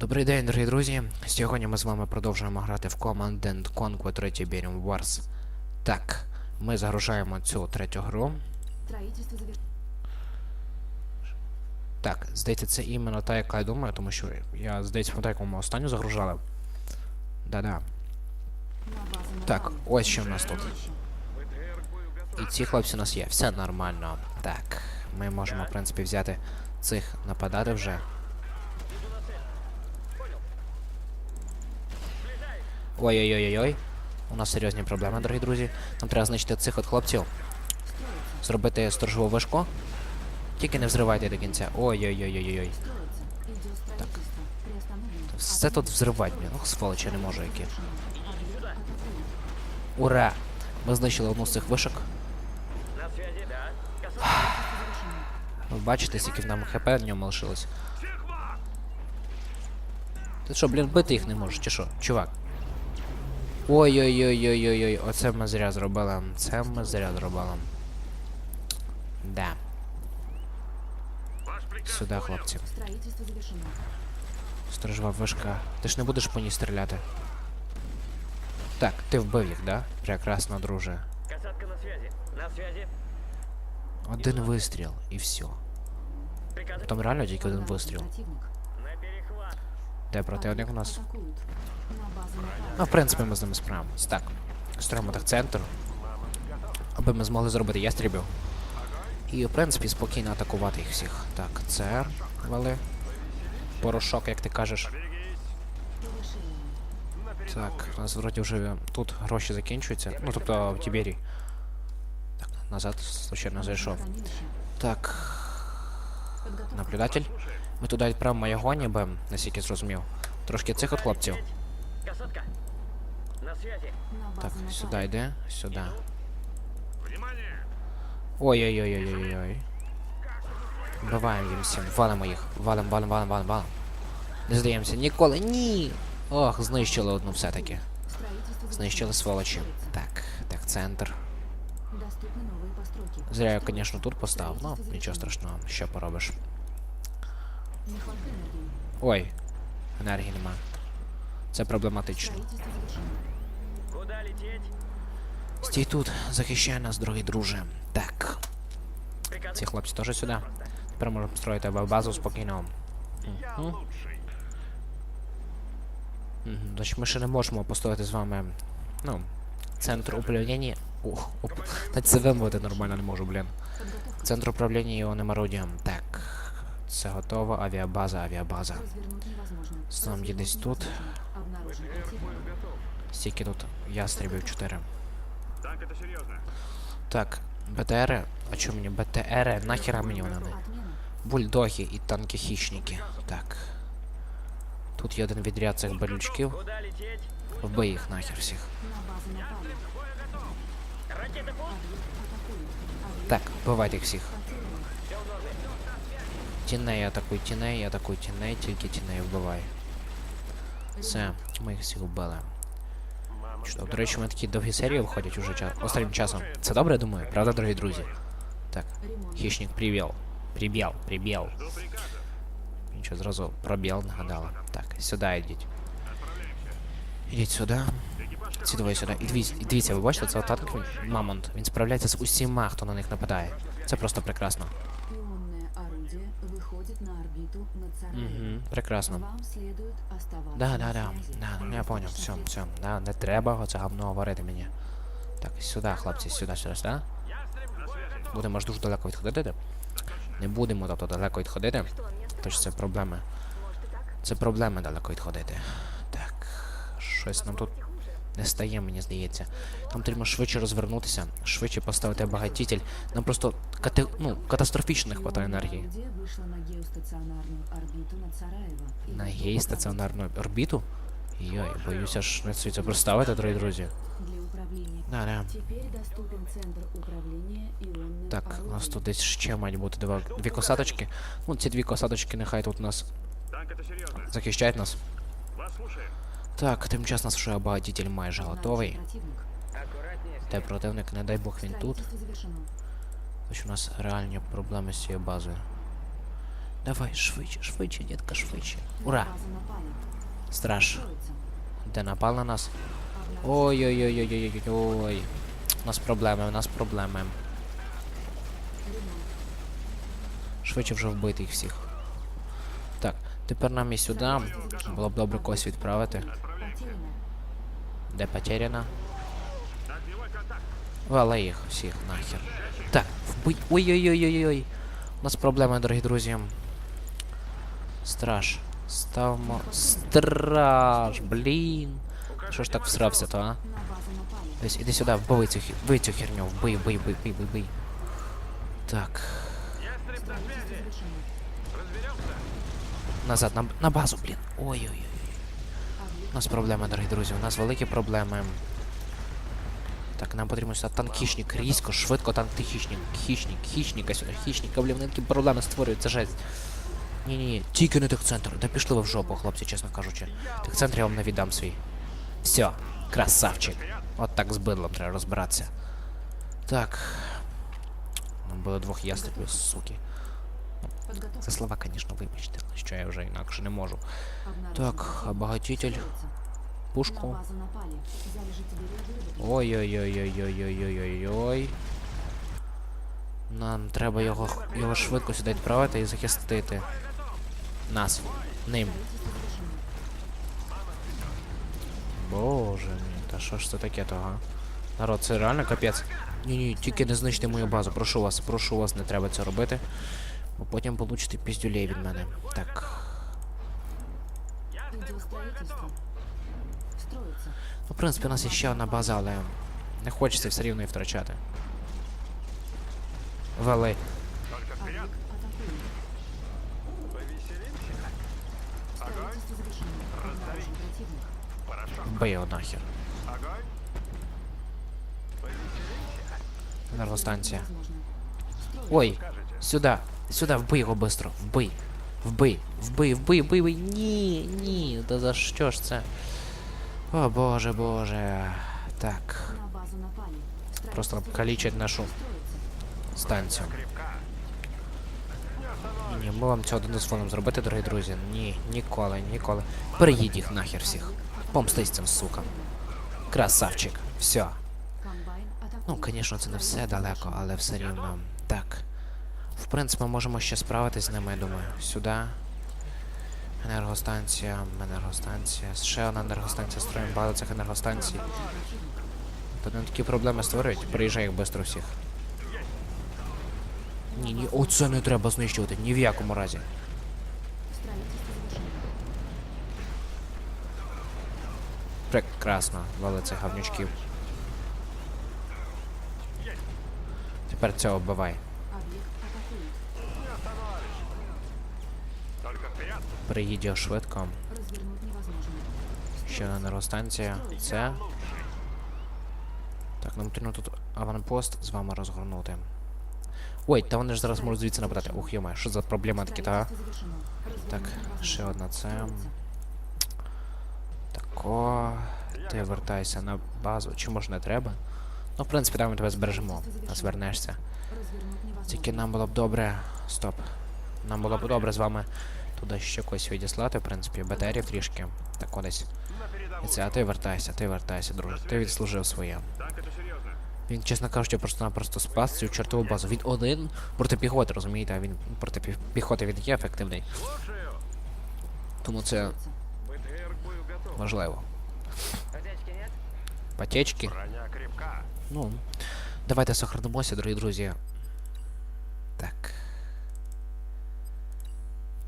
Добрий день, дорогі друзі. Сьогодні ми з вами продовжуємо грати в Command and Conquer 3 Tiberium Wars. Так, ми загружаємо цю третю гру. Так, здається, це іменно та, яка я думаю, тому що я, здається, пам'ятаю, яку ми останню загружали. Да-да. Так, ось що в нас тут. І ці хлопці у нас є. Все нормально. Так, ми можемо, в принципі, взяти цих нападати вже. Ой-ой-ой-ой. У нас серйозні проблеми, дорогі друзі. Нам треба знищити цих от хлопців. Зробити сторожову вишку. Тільки не взривайте до кінця. Ой-ой-ой-ой-ой. Приостановлено. Все тут взривати, блін. Ох, сволочі, не можу які. Ура! Ми знищили одну з цих вишок. Ви бачите, скільки в нам хп в ньому лишилось. Ти що, блін, бити їх не можеш, чи що, чувак? Ой-ой-ой-ой-ой-ой, оце ми зря зробили. Це ми зря зробили. Да. Сюди, хлопці. Сторожова вишка. Ти ж не будеш по ній стріляти. Так, ти вбив їх, да? Прекрасно, друже. Касатка на связи. На связи. Один вистріл і все. Там реально тільки один вистріл. Де противник у нас? Ну, в принципі, ми з ними справимось. Так, строїмо так центр, аби ми змогли зробити ястрібів. І, в принципі, спокійно атакувати їх всіх. Так, це вели. Порошок, як ти кажеш. Так, у нас вроді вже тут гроші закінчуються. Ну, тобто в Тібері. Так, назад, случайно зайшов. Так, наблюдатель. Ми туди відправимо його, ніби, наскільки зрозумів. Трошки цих от хлопців. Так, сюди йде, сюди. Ой-ой-ой-ой-ой-ой. Вбиваємо їм всім, валимо їх. Валим, валим, валим, валим, валим. Не здаємося ніколи. Ні! Ох, знищили одну все-таки. Знищили сволочі. Так, так, центр. Доступны новые постройки. Зря я, звісно, тут поставив, ну, нічого страшного, що поробиш. Ой, енергії нема. Це проблематично. Стій тут, захищай нас, дорогий друже. Так, ці хлопці теж сюди. Тепер можемо строїти базу спокійно. Значить, ми ще не можемо поставити з вами, ну, центр управління. Ух, оп. Навіть це вимовити нормально не можу, блін. Центр управління іонемородієм. Так. Це готово. Авіабаза, авіабаза. Развернуть невозможно. Сам є десь Развернуть тут. невозможно. Обнаружен противник. Стільки тут ястребів 4. Так, это серьезно. Так, БТРи. А чому мені БТРи? Нахера мені вони не? Отмена. Бульдоги і танки хищники. Так. Тут є один відряд цих болючків. Куда лететь? Вбий їх нахер всіх. На базу напали. Ракета пуск. Объект атакуют. Объект Так, вбивайте їх всіх. Тіней атакуй, тіней, атакуй тіней, тільки тіней вбивай. Все, ми їх всіх вбили. Чудово. До речі, у мене такі довгі серії виходять уже ча останнім часом. Це добре, думаю, правда, дорогі друзі? Так, хищник привіл. Прибіл, прибіл. Нічого, зразу пробіл нагадала. Так, сюди йдіть. Ідіть сюди. Ці двоє сюди. І дивіться, дивіться, ви бачите, це танк Мамонт. Він справляється з усіма, хто на них нападає. Це просто прекрасно. На орбиту над. Угу, прекрасно. Вам следует оставаться Да, да, да. Да, ну, я понял, все, все. Да, не треба оце говно говорити мені. Так, сюди, хлопці, сюди, сюди, сюди. Будемо ж дуже далеко відходити. Не будемо тобто далеко відходити. Тож це проблеми. Це проблеми далеко відходити. Так. Щось нам тут не стає, мені здається. Нам треба швидше розвернутися, швидше поставити багатітель. Нам просто кате... ну, катастрофічно не вистачає Ионное енергії. орудие вышло на геостационарную орбиту над Сараево. и На готово гей-стаціонарну орбіту? Йой, боюся ж не це представити, дорогі друзі. Для управления. Да, да. Теперь доступен центр управления ионным Так, у нас орудием. тут десь ще мають бути два, дві косаточки. Ну, ці дві косаточки нехай тут нас Так, это серьезно. захищають нас. Так, тим часом наш обагатитель майже готовий. Де противник, не дай Бог він тут. Тож у нас реальні проблеми з цією базою. Давай, швидше, швидше, дітка, швидше. Ура! Страж. Де напав на нас? Обнаружен. Ой-ой-ой-ой-ой-ой. У нас проблеми, у нас проблеми. Швидше вже вбити їх всіх. Так, тепер нам і сюди. Було б добре когось відправити. Потеряно. Де потеряна? Огневой контакт. Вали їх всіх нахер. Так, вбий. Ой-ой-ой-ой-ой. У нас проблеми, дорогі друзі. Страж. Ставмо. Страж, блін. Що ж так всрався, то, а? На базу напали. Десь іди сюди, вбий цю, хі- вбий цю херню, вбий, вбий, вбий, вбий, вбий, вбий. Так, Строительство завершено. назад, на, на базу, блін. Ой-ой-ой. У нас проблеми, дорогі друзі, у нас великі проблеми. Так, нам потрібно сюди танкішник, різко, швидко танк хищник, хищник, хищника сюди, хищника, блін, такі проблеми створюють, це жесть. Ні-ні-ні, тільки не техцентр. Да пішли ви в жопу, хлопці, чесно кажучи. Техцентр я вам не віддам свій. Все, красавчик. От так з бидлом треба розбиратися. Так. Нам було двох ястребів, суки. Це слова, звісно, вибачте, але що я вже інакше не можу. Так, обогатитель, пушку. Ой-ой-ой-ой-ой-ой-ой-ой. Нам треба його, його швидко сюди відправити і захистити. Нас. Ним. Боже мій, та що ж це таке того? Народ, це реально капець. Ні, ні, тільки не знищте мою базу. Прошу вас, прошу вас, не треба це робити. Бо потім получите піздюлей від мене. Так. Ну, в принципі, у нас є ще одна база, але не хочеться все рівно її втрачати. Противник. Вбий його нахер. Огонь. Енергостанція. Ой, сюди, сюди, вбий його быстро, вбий. Вбий, вбий, вбий, вбий, вбий. Ні, ні, та за що ж це? О боже, боже. Так, просто калічать нашу станцію. Ні, ми вам цього дозволимо зробити, дорогі друзі. Ні, ніколи, ніколи. Переїдь їх нахер всіх. Помстись цим сукам. Красавчик. Все. Ну, звісно, це не все далеко, але все рівно. Так. Принципі, ми можемо ще справитись з ними, я думаю. Сюди. Енергостанція, енергостанція. Ще одна енергостанція, строїмо багато цих енергостанцій. Та не такі проблеми створюють. Приїжджай їх швидко всіх. Ні, ні, оце не треба знищувати, ні в якому разі. Прекрасно, вали цих гавнючків. Тепер цього вбивай. Приїдь швидко. Ще енергостанція. Це. Так, нам потрібно тут аванпост з вами розгорнути. Ой, та вони ж зараз можуть звідси нападати. Ух, йома, що за проблема такі, та? Так, ще одна це. Тако. Ти вертайся на базу. Чи може не треба? Ну, в принципі, там ми тебе збережемо. Нас вернешся. Развернуть невозможно. Тільки нам було б добре. Стоп. Нам було б добре з вами туди ще когось відіслати, в принципі, батарів трішки. Так одесь. І це, а ти вертайся, ти вертайся, друже. Ти відслужив своє. Він, чесно кажучи, просто-напросто спас цю чортову базу. Він один проти піхоти, розумієте, а він проти піхоти він є ефективний. Тому це важливо. Потечки. Ну, давайте сохранимося, дорогі друзі. Так.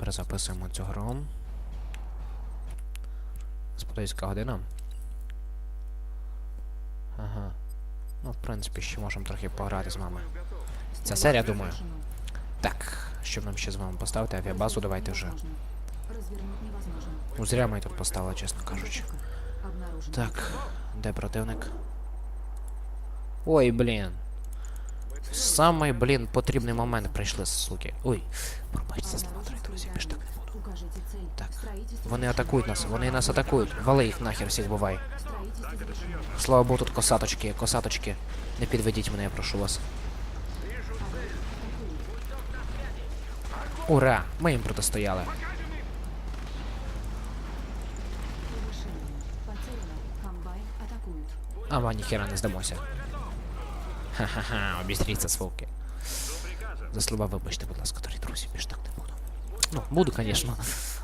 Перезаписуємо цю гру. Сподіваюська година. Ага. Ну, в принципі, ще можемо трохи пограти з вами. Ця серія, думаю. Так, щоб нам ще з вами поставити авіабазу, давайте вже. Ну, зря ми тут поставили, чесно кажучи. Так, де противник? Ой, блін. Самий, блін, потрібний момент прийшли, суки. Ой, пробачте дорогі друзі, більш так не буду. Так, Вони атакують нас, вони нас атакують. Вали їх нахер всіх бувай. Слава Богу, тут косаточки, косаточки. Не підведіть мене, я прошу вас. Ура! Ми їм протистояли. А ніхера не здамося. Ха-ха-ха, обістріться, сволки. За слова вибачте, будь ласка, дорогі друзі, більш так не буду. Ну, буду, звісно,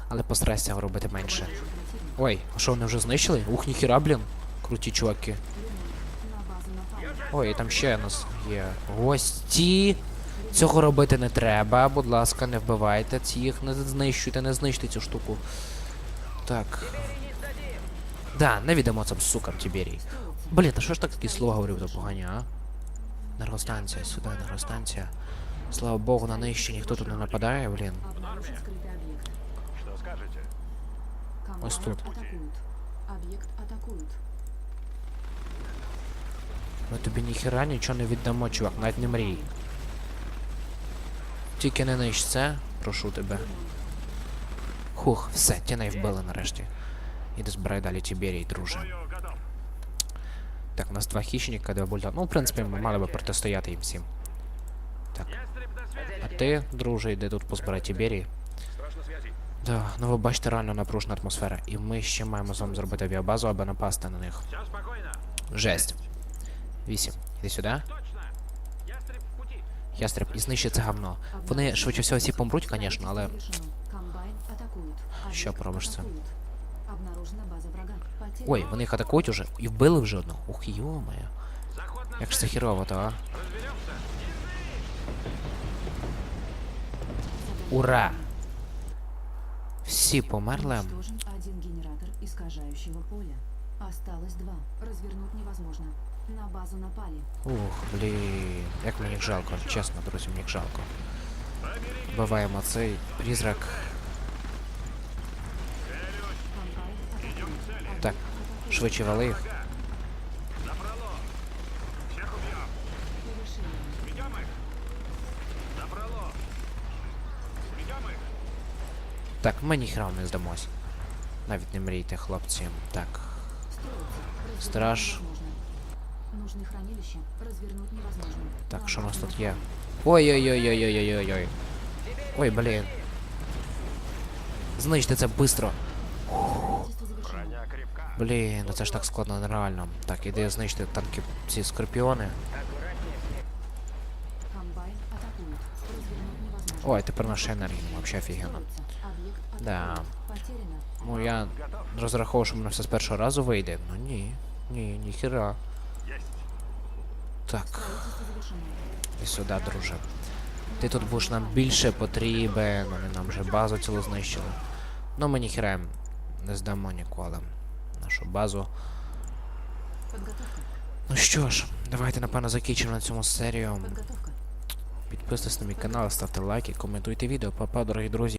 але постараюся цього робити менше. Ой, а що вони вже знищили? Ух, ніхіра, блін. Круті чуваки. Ой, і там ще у нас є гості. Цього робити не треба, будь ласка, не вбивайте їх, не знищуйте, не знищуйте цю штуку. Так. Да, не віддамо цим сукам Тіберій. Блін, а що ж так такі слова говорив за погані, а? Енергостанція, сюди, енергостанція. Слава Богу, на нижче ніхто тут не нападає, блін. Обнаружен скрытый объект. Что скажете? Комбайн Ось тут. атакуют. Объект атакуют. Ми тобі ніхіра нічого не віддамо, чувак, навіть не мрій. Тільки не нищ це, прошу тебе. Хух, все, тіней вбили нарешті. Іди збирай далі Тіберій, друже. Так, у нас два хищника, два бульдога. Ну, в принципі, ми мали би протистояти їм всім. Так, а ти, друже, йди тут позбирай Тіберій. Страж. Да, ну ви бачите реально напружена атмосфера. І ми ще маємо з вами зробити авіабазу, аби напасти на них. Жесть. Вісім. Іди сюди. Ястреб і знищи це говно. Вони швидше всього всі помруть, звісно, але. Що пробиш це? Обнаружена база врага. Потеряно. Ой, вони їх атакують уже і вбили вже одного. Ух, йо-моє. Як ж це хірово, то, а? Разберемся. Ура! Всі померли. Уничтожен один генератор искажающего поля. Осталось два. Развернуть невозможно. На базу напали. Ух, блін. Як мені їх жалко, чесно, друзі, мені їх жалко. Вбиваємо цей призрак. Комбайн атакуют. Так, швидше вали їх. Так, ми ніхера не здамось. Навіть не мрійте, хлопці. Так. Страж. Так, що у нас тут є? Ой-ой-ой-ой-ой-ой-ой-ой. Ой, блін. Знищте це швидко. Блін, ну це ж так складно нереально. Так, іди знищити танки ці скорпіони. Ой, тепер наша енергія, взагалі офігенно. Да. Ну я розраховував, що мене все з першого разу вийде. Ну ні. Ні, ніхіра. Есть. Так, і сюди, друже. Ти тут будеш нам більше потрібен, вони нам вже базу цілу знищили. Ну ми ніхіра їм не здамо ніколи. Нашу базу. Подготовка. Ну що ж, давайте напевно закінчимо на цьому серію. Підписуйтесь на мій канал, ставте лайки, коментуйте відео. Па-па, дорогі друзі.